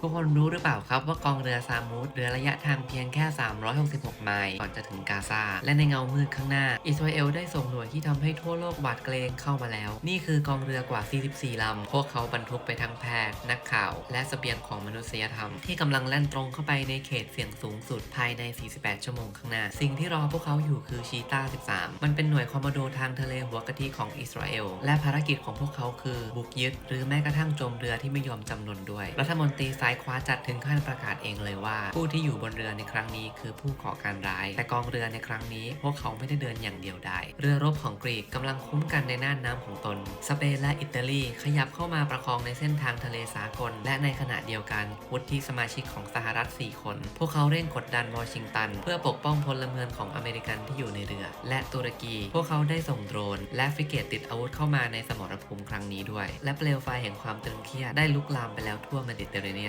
ทุกคนรู้หรือเปล่าครับว่ากองเรือซามูดเรือระยะทางเพียงแค่ 366 ไมล์ก่อนจะถึงกาซาและในเงามืดข้างหน้า อิสราเอลได้ส่งหน่วยที่ทำให้ทั่วโลกหวาดเกรงเข้ามาแล้ว นี่คือกองเรือกว่า 44 ลำ พวกเขาบรรทุกไปทั้งแพทย์ นักข่าว และสเสบียงของมนุษยธรรม ที่กำลังแล่นตรงเข้าไปในเขตเสี่ยงสูงสุดภายใน 48 ชั่วโมงข้างหน้า สิ่งที่รอพวกเขาอยู่คือชีตา13 มันเป็นหน่วยคอมมานโดทางทะเลหัวกะทิของอิสราเอลและภารกิจของพวกเขาคือบุกยึดหรือแม้กระทั่งโจมเรือที่ไม่ยอมจำนนด้วยรัฐมนตรีสซ้ายขวาจัดถึงขั้นประกาศเองเลยว่า ผู้ที่อยู่บนเรือในครั้งนี้คือผู้ก่อการร้าย แต่กองเรือในครั้งนี้ พวกเขาไม่ได้เดินอย่างเดียวได้ เรือรบของกรีกกำลังคุ้มกันในน่านน้ำของตน สเปนและอิตาลีขยับเข้ามาประคองในเส้นทางทะเลสากล และในขณะเดียวกันวุฒิสมาชิกของสหรัฐ 4 คน พวกเขาเร่งกดดันวอชิงตัน เพื่อปกป้องพลเมืองของอเมริกันที่อยู่ในเรือ และตุรกี พวกเขาได้ส่งโดรน และฟิเกตติดอาวุธเข้ามาในสมรภูมิครั้งนี้ด้วย และเปลวไฟแห่งความตึงเครียดได้ลุกลามไปแล้วทั่วเมดิเตอร์เรเนียน